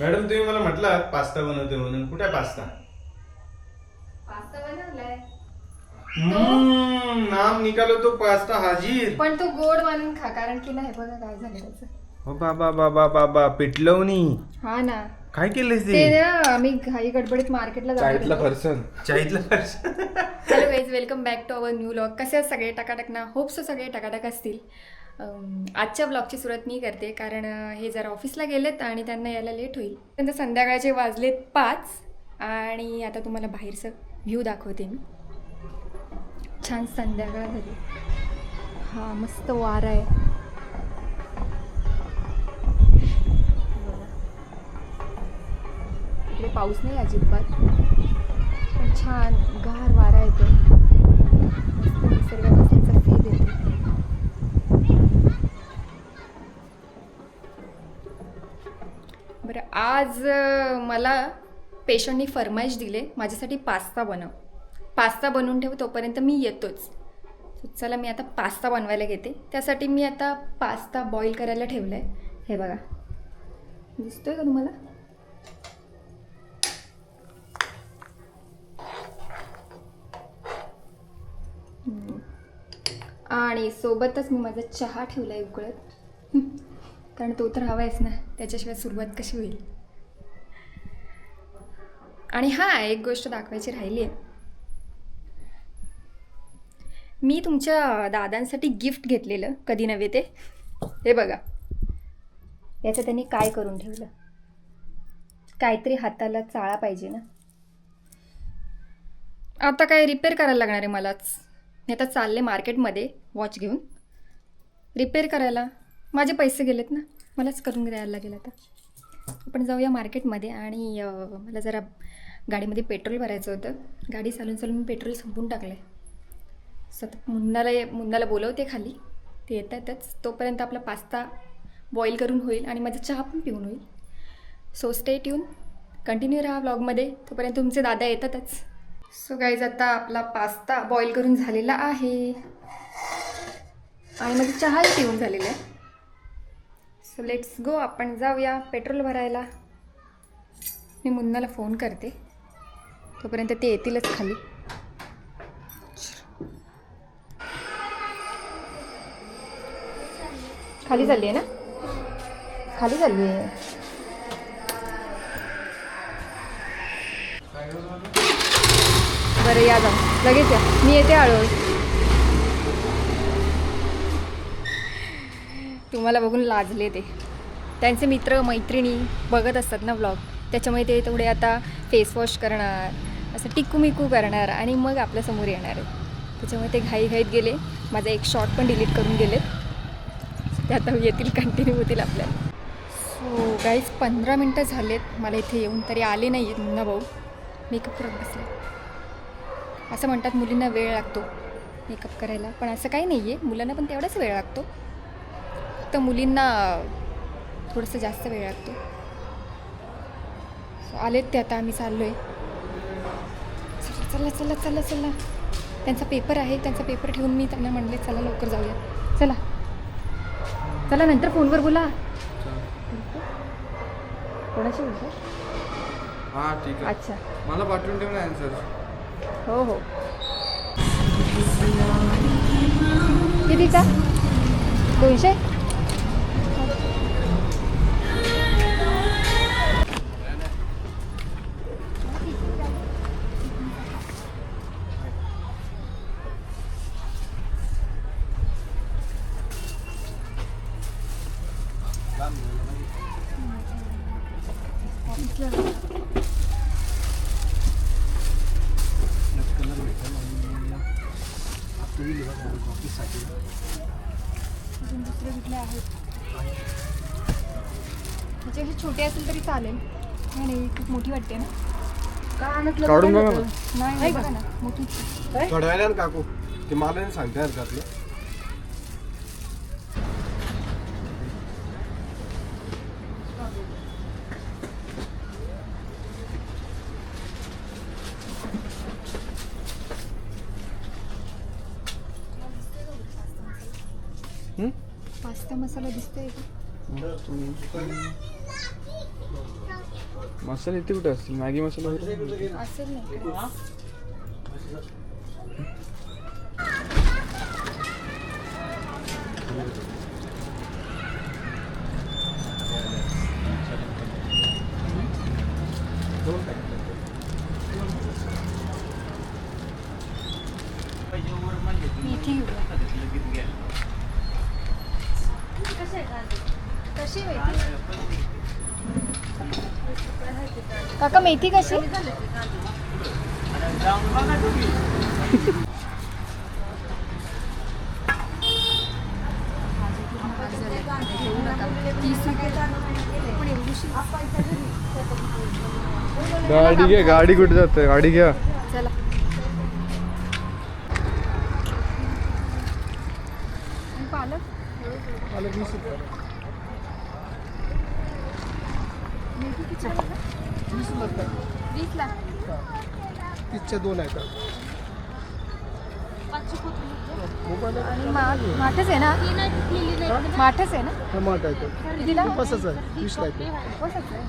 Madam तुम्ही मला म्हटलं पास्ता बनवते म्हणून. कुठे आहे पास्ता? पास्ता बनवलाय. हम्म, नाम निकालो तो पास्ता हाजीर. पण तो गोड मानून खा कारण की नाही बघा काय झालं त्याचं. हो बाबा बाबा बाबा पिटलवणी हा ना. काय केलंस ते? ते ना आम्ही घाई गडबडीत मार्केटला चाळीतला जातो फरसन चाळीतला farsan hello guys welcome back to our new vlog कसे आहेत सगळे? टकाटक ना. होप सो सगळे टकाटक असतील. आजच्या ब्लॉगची सुरुवात मी करते. कारण हे जरा ऑफिसला गेलेत आणि त्यांना यायला लेट होईल. त्यांना संध्याकाळचे वाजलेत पाच आणि आता तुम्हाला बाहेरचं व्ह्यू दाखवते मी. छान संध्याकाळ झाली. हा मस्त वारा आहे. इकडे पाऊस नाही अजिबात. पण छान गार वारा येतो मस्त निसर्गात बरं आज मला पेशंटनी फरमाईश दिले माझ्यासाठी पास्ता बनव. पास्ता बनवून ठेव तोपर्यंत मी येतोच. चला मी आता पास्ता बनवायला घेते. त्यासाठी मी आता पास्ता बॉईल करायला ठेवला आहे हे बघा. दिसतोय का तुम्हाला? आणि सोबतच मी माझा चहा ठेवला आहे उकळत. कारण तो तर हवा आहेच ना त्याच्याशिवाय सुरुवात कशी होईल? आणि हां एक गोष्ट दाखवायची राहिली आहे मी तुमच्या दादांसाठी गिफ्ट घेतलेलं कधी नव्हे ते? हे बघा. याचं त्यांनी काय करून ठेवलं? काहीतरी हाताला चाळा पाहिजे ना? आता काय रिपेअर करायला लागणार आहे मलाच. मी आता चालले मार्केटमध्ये वॉच घेऊन. रिपेअर करायला. माझे पैसे गेलेत ना. मलाच करून द्यायला लागेल आता. आपण जाऊया मार्केटमध्ये आणि मला जरा गाडीमध्ये पेट्रोल भरायचं होतं. गाडी चालून चालून मी पेट्रोल संपून टाकलं आहे सतत मुन्नाला मुन्नाला बोलवते खाली. ते येतातच. तोपर्यंत आपला पास्ता बॉईल करून होईल आणि माझा चहा पण पिऊन होईल. सो स्टेट येऊन कंटिन्यू राहा ब्लॉगमध्ये तोपर्यंत तुमचे दादा येतातच. सो गाईज आता आपला पास्ता बॉईल करून झालेला आहे. आणि माझा चहाही पिऊन झालेला आहे. सो लेट्स गो आपण जाऊया पेट्रोल भरायला. मी मुन्नाला फोन करते. तोपर्यंत ते येतीलच खाली. खाली चालली आहे ना? खाली चालली आहे बरं या जाऊ. लगेच या. मी येते हळूहळू मला बघून लाजले ते. त्यांचे मित्र मैत्रिणी बघत असतात ना ब्लॉग त्याच्यामुळे ते तेवढे आता फेस वॉश करणार असं टिकू मिकू करणार आणि मग आपल्यासमोर येणार आहे त्याच्यामुळे ते घाईघाईत गेले. माझा एक शॉट पण डिलीट करून गेलेत. ते आता येतील कंटिन्यू होतील आपल्याला. सो गाईज पंधरा मिनटं झालेत. मला इथे येऊन तरी आले नाही आहेत मुन्ना भाऊ. मेकअप करत बसले. असं म्हणतात मुलींना वेळ लागतो मेकअप करायला. पण असं काही नाही आहे मुलांना पण तेवढाच वेळ लागतो. फक्त मुलींना थोडंसं जास्त वेळ लागतो. So, आलेत ते आता आम्ही चाललो आहे चला चला चला चला. त्यांचा पेपर आहे त्यांचा पेपर ठेवून मी त्यांना म्हणले चला लवकर जाऊया. चला. चला नंतर फोनवर बोला. कोणाशी बोलतो हा ठीक आहे. अच्छा. मला पाठवून ठेव ना आन्सर हो हो. कितीचा? दोनशे? म्हणजे अशी छोटे असेल तरी चालेल. नाही नाही खूप मोठी वाटते ना. काढून बघा ना. नाही नाही, बघा ना मोठी. काकू. ते मला नाही सांगता येणार त्यातलं पास्ता मसाला दिसतोय का? मसाले इथे कुठे असतील मॅगी मसाला वगैरे असेल ना इकडे. घेऊया. कशी मेथी काका मेथी कशी? गाडी घ्या गाडी कुठे जाते? गाडी घ्या. चला. पालक? पालक वीस रुपये मेथी किती आहे का? वीस लागतात वीसला. तीसच्या दोन आहेत. मोबाईल आणि मा माठच आहे ना? माठच आहे ना? टमाट आहे तो. कितीला उपवासच आहे. वीसला आहे तो. उपवासाचं आहे.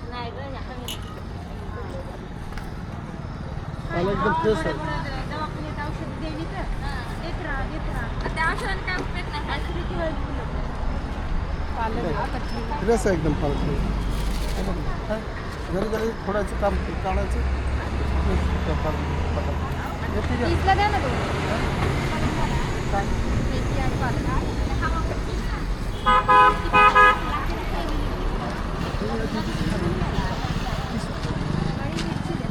पालक एकदम फ्रेश आहे. पालक हा. फ्रेश आहे एकदम पालक घरी घरी थोडायचं काम काढायचं वीसला द्या ना दोन मेथी आणि पालक आणि मिरची द्या.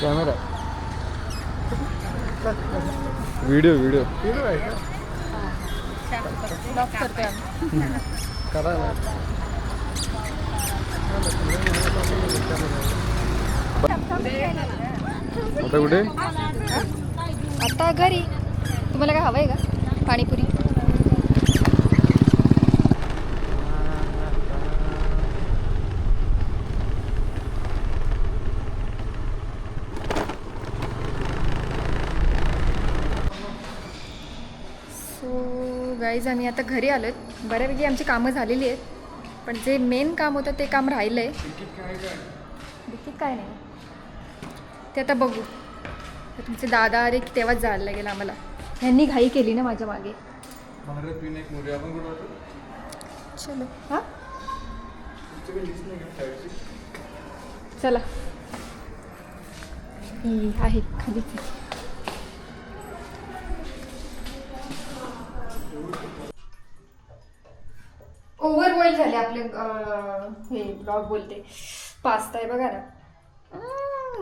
Camera video video. हिरो आहे का? लॉक करतोय आम्ही. करायला आता कुठे? आता घरी. तुम्हाला काय हवं आहे का? पाणीपुरी सो गाईज आम्ही आता घरी आलो बऱ्यापैकी आमची कामं झालेली आहेत. पण जे मेन काम होतं ते काम राहिलं आहे तिकीट काय नाही. ते आता बघू. तुमचे दादा की तेव्हाच जायला लागेल आम्हाला. ह्यांनी घाई केली ना माझ्या मागे. चलो. हां? चला. ही आहे खालीच ओव्हर बॉईल झाले आपले हे ब्लॉग बोलते. पास्ता आहे बघा ना.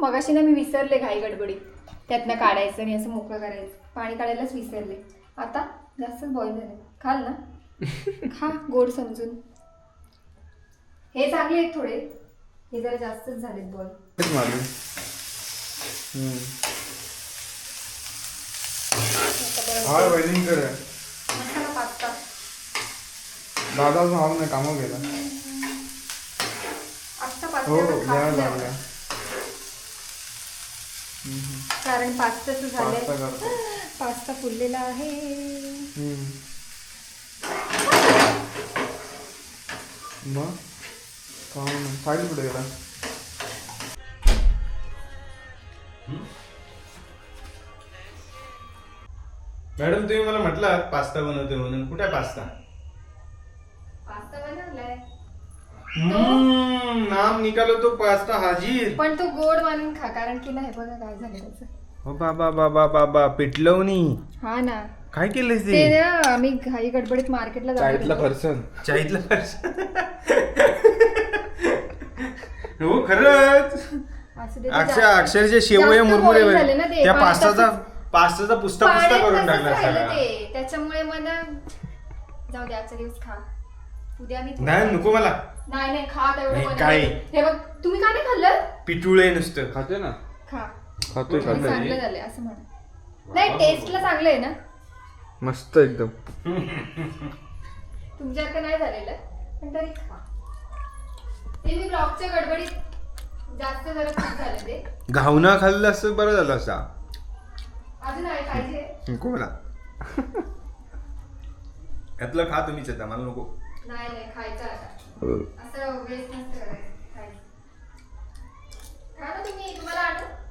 मगाशी ना मी विसरले घाई गडबडीत. त्यातनं काढायचं आणि असं मोकळं करायचं. पाणी काढायलाच विसरले. आता जास्तच बॉईल झाले. खाल ना. खा गोड समजून. हे चांगले आहेत थोडे. हे जरा जास्तच झालेत बॉईल मसाला पास्ता दादाचा भाव नाही कामं गेला हो पास्ता द्या खास लागला कारण पास्ताचं पास्ता झालंय. करतो. पास्ता फुललेला आहे. हम्म. मग? काम नाही. साहिल कुठे गेला? मॅडम तुम्ही मला म्हटलं पास्ता बनवते म्हणून. कुठे पास्ता पास्ता बनवलाय हम्म, नाम निकालो तो पास्ता हाजीर. पण तो गोड मानून खा कारण की नाही बघा काय झालं त्याचं. हो बाबा बाबा बाबा पिटलवणी हा ना. काय केलंय ते? ते ना आम्ही घाई गडबडीत मार्केटला चाळीतला जातो फरसन चाईतलं हो खरंच. असं ते अक्षर अक्षरशः शेवया जास्त मुरमुरे boil झाले ना ते. त्या पास्ताचा पास्ताचा पुस्ता पुस्ता पाण्यात करून तसंच टाकला राहिलं सगळा ते? त्याच्यामुळे मला जाऊ दे आजचा दिवस खा. उद्या मी नाही नको मला. नाही नाही खा. काय? हे बघ तुम्ही का नाही खाल्लं? पिटुळे नुसतं. खाते ना? खा. खातोय आणि चांगलं खातोय झालंय असं म्हणा. नाही टेस्टला चांगलं आहे ना? मस्त एकदम. तुमच्यासारखं नाही झालेलं पण तरी खा. ते मी ब्लॉगच्या गडबडीत जास्त जरा खूप झालं ते. घावना खाल्लं असतं बरं झालं असता अजून आहे पाहिजे. मला यातलं खा तुम्हीच आता मला नको. नाही नाही खायचं आता. असं वेस्ट नसतं. काय? काय तुम्ही तुम्हाला आठवत